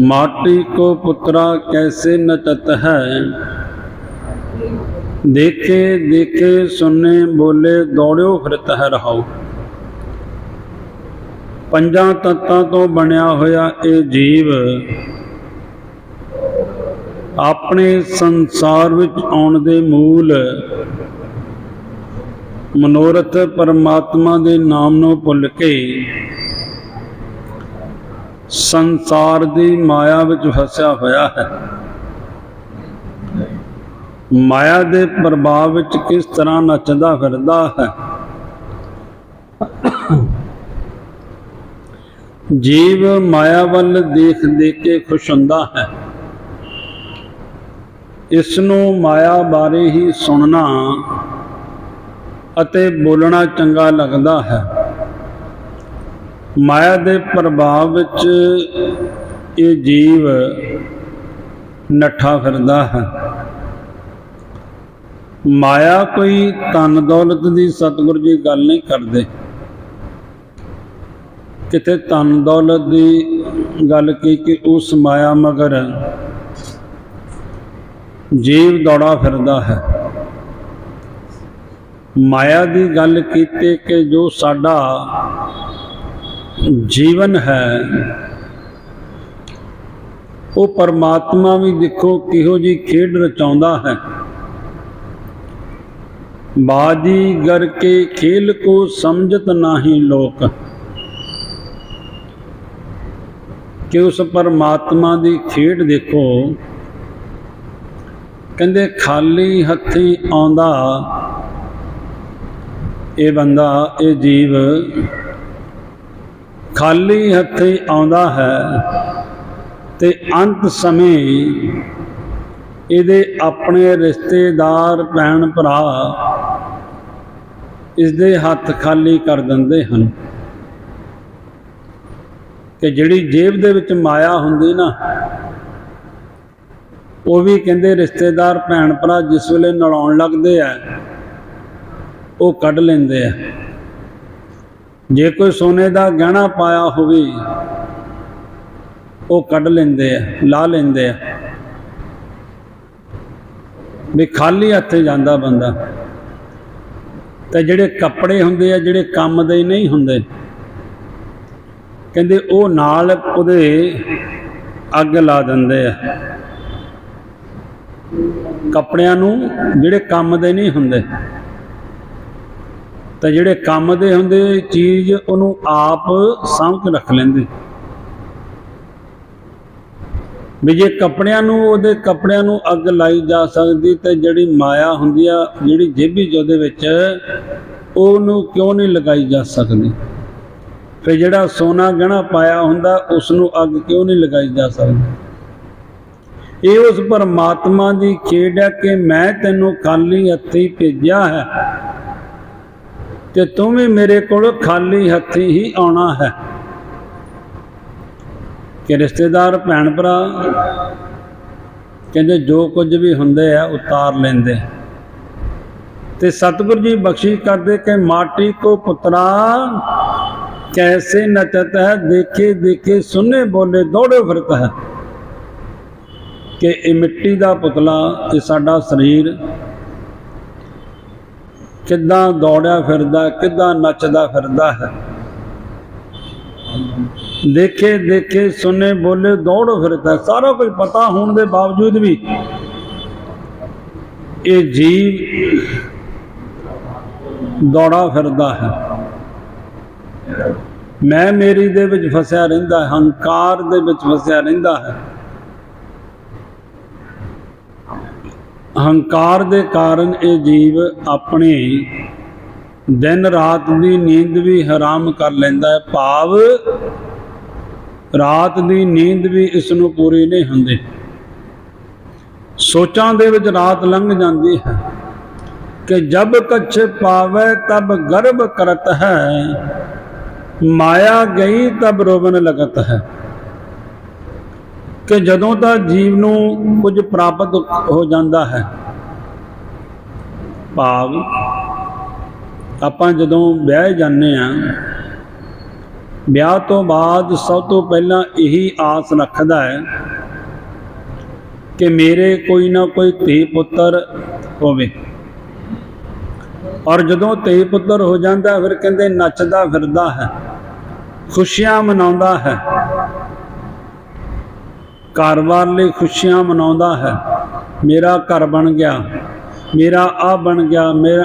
माटी को पुत्रा कैसे नचत है देखे देखे सुने बोले ਦੌੜਿਓ ਫਿਰਤ ਹੈ ਰਹਾਓ ਪੰਜਾਂ ਤੱਤਾਂ ਤੋਂ ਬਣਿਆ ਹੋਇਆ ਇਹ ਜੀਵ ਆਪਣੇ ਸੰਸਾਰ ਵਿੱਚ ਆਉਣ ਦੇ ਮੂਲ ਮਨੋਰਥ ਪਰਮਾਤਮਾ ਦੇ ਨਾਮ ਨੂੰ ਭੁੱਲ ਕੇ ਸੰਸਾਰ ਦੀ ਮਾਇਆ ਵਿੱਚ ਫਸਿਆ ਹੋਇਆ ਹੈ। ਮਾਇਆ ਦੇ ਪ੍ਰਭਾਵ ਵਿੱਚ ਕਿਸ ਤਰ੍ਹਾਂ ਨੱਚਦਾ ਫਿਰਦਾ ਹੈ? ਜੀਵ ਮਾਇਆ ਵੱਲ ਦੇਖ ਦੇਖ ਕੇ ਖੁਸ਼ ਹੁੰਦਾ ਹੈ। ਇਸ ਨੂੰ ਮਾਇਆ ਬਾਰੇ ਹੀ ਸੁਣਨਾ ਅਤੇ ਬੋਲਣਾ ਚੰਗਾ ਲੱਗਦਾ ਹੈ। ਮਾਇਆ ਦੇ ਪ੍ਰਭਾਵ ਵਿੱਚ ਇਹ ਜੀਵ ਨੱਠਾ ਫਿਰਦਾ ਹੈ। ਮਾਇਆ ਕੋਈ ਧਨ ਦੌਲਤ ਦੀ ਸਤਿਗੁਰੂ ਜੀ ਗੱਲ ਨਹੀਂ ਕਰਦੇ। ਕਿਤੇ ਧਨ ਦੌਲਤ ਦੀ ਗੱਲ ਕੀ ਕਿ ਉਸ ਮਾਇਆ ਮਗਰ ਜੀਵ ਦੌੜਾ ਫਿਰਦਾ ਹੈ। ਮਾਇਆ ਦੀ ਗੱਲ ਕੀਤੀ ਕਿ ਜੋ ਸਾਡਾ ਜੀਵਨ ਹੈ। ਉਹ ਪਰਮਾਤਮਾ ਵੀ ਦੇਖੋ ਕਿਹੋ ਜੀ ਖੇਡ ਰਚਾਉਂਦਾ ਹੈ। ਬਾਜੀ ਗਰ ਕੇ ਖੇਲ ਕੋ ਸਮਝਤ ਨਾਹੀ ਲੋਕ। ਕਿ ਉਸ ਪਰਮਾਤਮਾ ਦੀ ਖੇਡ ਦੇਖੋ। ਕਹਿੰਦੇ ਖਾਲੀ ਹੱਥੀ ਆਉਂਦਾ, ਇਹ ਬੰਦਾ, ਇਹ ਜੀਵ ਖਾਲੀ ਹੱਥੀ ਆਉਂਦਾ ਹੈ ਤੇ ਅੰਤ ਸਮੇਂ ਇਹਦੇ ਆਪਣੇ ਰਿਸ਼ਤੇਦਾਰ ਭੈਣ ਭਰਾ ਇਸ ਦੇ ਹੱਥ ਖਾਲੀ ਕਰ ਦਿੰਦੇ ਹਨ। ਕਿ ਜਿਹੜੀ ਜੇਬ ਦੇ ਵਿੱਚ ਮਾਇਆ ਹੁੰਦੀ ਨਾ, ਉਹ ਵੀ ਕਹਿੰਦੇ ਰਿਸ਼ਤੇਦਾਰ ਭੈਣ ਭਰਾ ਜਿਸ ਵੇਲੇ ਨਲਾਉਣ ਲੱਗਦੇ ਆ, ਉਹ ਕੱਢ ਲੈਂਦੇ ਆ। ਜੇ ਕੋਈ ਸੋਨੇ ਦਾ ਗਹਿਣਾ ਪਾਇਆ ਹੋਵੇ, ਉਹ ਕੱਢ ਲੈਂਦੇ ਆ, ਲਾ ਲੈਂਦੇ ਆ। ਵੀ ਖਾਲੀ ਹੱਥੇ ਜਾਂਦਾ ਬੰਦਾ। ਤੇ ਜਿਹੜੇ ਕੱਪੜੇ ਹੁੰਦੇ ਆ, ਜਿਹੜੇ ਕੰਮ ਦੇ ਨਹੀਂ ਹੁੰਦੇ, ਕਹਿੰਦੇ ਉਹ ਨਾਲ ਉਹਦੇ ਅੱਗ ਲਾ ਦਿੰਦੇ ਆ। ਕੱਪੜਿਆਂ ਨੂੰ ਜਿਹੜੇ ਕੰਮ ਦੇ ਨਹੀਂ ਹੁੰਦੇ। ਤਾਂ ਜਿਹੜੇ ਕੰਮ ਦੇ ਹੁੰਦੇ ਚੀਜ਼ ਉਹਨੂੰ ਆਪ ਸਾਂਭ ਕੇ ਰੱਖ ਲੈਂਦੇ। ਵੀ ਜੇ ਕੱਪੜਿਆਂ ਨੂੰ, ਉਹਦੇ ਕੱਪੜਿਆਂ ਨੂੰ ਅੱਗ ਲਾਈ ਜਾ ਸਕਦੀ ਤੇ ਜਿਹੜੀ ਮਾਇਆ ਹੁੰਦੀ ਆ, ਜਿਹੜੀ ਜੇਬੀ ਚ ਵਿੱਚ, ਉਹਨੂੰ ਕਿਉਂ ਨਹੀਂ ਲਗਾਈ ਜਾ ਸਕਦੀ? ਫਿਰ ਜਿਹੜਾ ਸੋਨਾ ਗਹਿਣਾ ਪਾਇਆ ਹੁੰਦਾ ਉਸ ਨੂੰ ਅੱਗ ਕਿਉਂ ਨਹੀਂ ਲਗਾਈ ਜਾ ਸਕਦੀ? ਇਹ ਉਸ ਪਰਮਾਤਮਾ ਦੀ ਖੇਡ ਹੈ ਕਿ ਮੈਂ ਤੈਨੂੰ ਖਾਲੀ ਹੱਥੀ ਭੇਜਿਆ ਹੈ। ਤੇ ਤੂੰ ਵੀ ਮੇਰੇ ਕੋਲ ਖਾਲੀ ਹੱਥੀ ਹੀ ਆਉਣਾ ਹੈ। ਕਿ ਰਿਸ਼ਤੇਦਾਰ, ਭੈਣ ਭਰਾ ਕਹਿੰਦੇ ਜੋ ਕੁਝ ਵੀ ਹੁੰਦੇ ਆ ਉਤਾਰ ਲੈਂਦੇ। ਤੇ ਸਤਿਗੁਰੂ ਜੀ ਬਖਸ਼ਿਸ਼ ਕਰਦੇ ਕਿ ਮਾਟੀ ਕੋ ਪੁੱਤਰਾ ਕੈਸੇ ਨਚਤ ਹੈ, ਦੇਖੇ ਦੇਖੇ, ਸੁਨੇ, ਬੋਲੇ, ਦੌੜੇ ਫਿਰਤ ਹੈ। ਕਿ ਇਹ ਮਿੱਟੀ ਦਾ ਪੁਤਲਾ, ਇਹ ਸਾਡਾ ਸਰੀਰ ਕਿੱਦਾਂ ਦੌੜਿਆ ਫਿਰਦਾ, ਕਿੱਦਾਂ ਨੱਚਦਾ ਫਿਰਦਾ ਹੈ। ਦੇਖੇ ਦੇਖੇ, ਸੁਨੇ, ਬੋਲੇ, ਦੌੜ ਫਿਰਦਾ ਸਾਰਾ ਕੁਝ ਪਤਾ ਹੋਣ ਦੇ ਬਾਵਜੂਦ ਵੀ ਇਹ ਜੀਵ ਦੌੜਾ ਫਿਰਦਾ ਹੈ। ਮੈਂ ਮੇਰੀ ਦੇ ਵਿੱਚ ਫਸਿਆ ਰਹਿੰਦਾ ਹੰਕਾਰ ਦੇ ਵਿੱਚ ਫਸਿਆ ਰਹਿੰਦਾ ਹੈ। ਹੰਕਾਰ ਦੇ ਕਾਰਨ ਇਹ ਜੀਵ ਆਪਣੇ ਦਿਨ ਰਾਤ ਦੀ ਨੀਂਦ ਵੀ ਹਰਾਮ ਕਰ ਲੈਂਦਾ ਹੈ। ਭਾਵ ਰਾਤ ਦੀ ਨੀਂਦ ਵੀ ਇਸ ਨੂੰ ਪੂਰੀ ਨਹੀਂ ਹੁੰਦੀ। ਸੋਚਾਂ ਦੇ ਵਿੱਚ ਰਾਤ ਲੰਘ ਜਾਂਦੀ ਹੈ ਕਿ ਜਬ ਕਛ ਪਾਵੇ ਤਬ ਗਰਭ ਕਰਤ ਹੈ, ਮਾਇਆ ਗਈ ਤਬ ਰੋਵਨ ਲਗਤ ਹੈ। ਕਿ ਜਦੋਂ ਤਾਂ ਜੀਵ ਨੂੰ ਕੁਝ ਪ੍ਰਾਪਤ ਹੋ ਜਾਂਦਾ ਹੈ, ਭਾਵ ਆਪਾਂ ਜਦੋਂ ਵਿਆਹ ਜਾਂਦੇ ਆ ਵਿਆਹ ਤੋਂ ਬਾਅਦ ਸਭ ਤੋਂ ਪਹਿਲਾਂ ਇਹੀ ਆਸ ਰੱਖਦਾ ਹੈ ਕਿ ਮੇਰੇ ਕੋਈ ਨਾ ਕੋਈ ਧੀ ਪੁੱਤਰ ਹੋਵੇ। ਔਰ ਜਦੋਂ ਧੀ ਪੁੱਤਰ ਹੋ ਜਾਂਦਾ ਫਿਰ ਕਹਿੰਦੇ ਨੱਚਦਾ ਫਿਰਦਾ ਹੈ, ਖੁਸ਼ੀਆਂ ਮਨਾਉਂਦਾ ਹੈ। ਕਾਰੋਬਾਰ ਲਈ ਖੁਸ਼ੀਆਂ ਮਨਾਉਂਦਾ ਹੈ। ਮੇਰਾ ਘਰ ਬਣ ਗਿਆ ਮੇਰਾ ਆ ਬਣ ਗਿਆ ਮੇਰਾ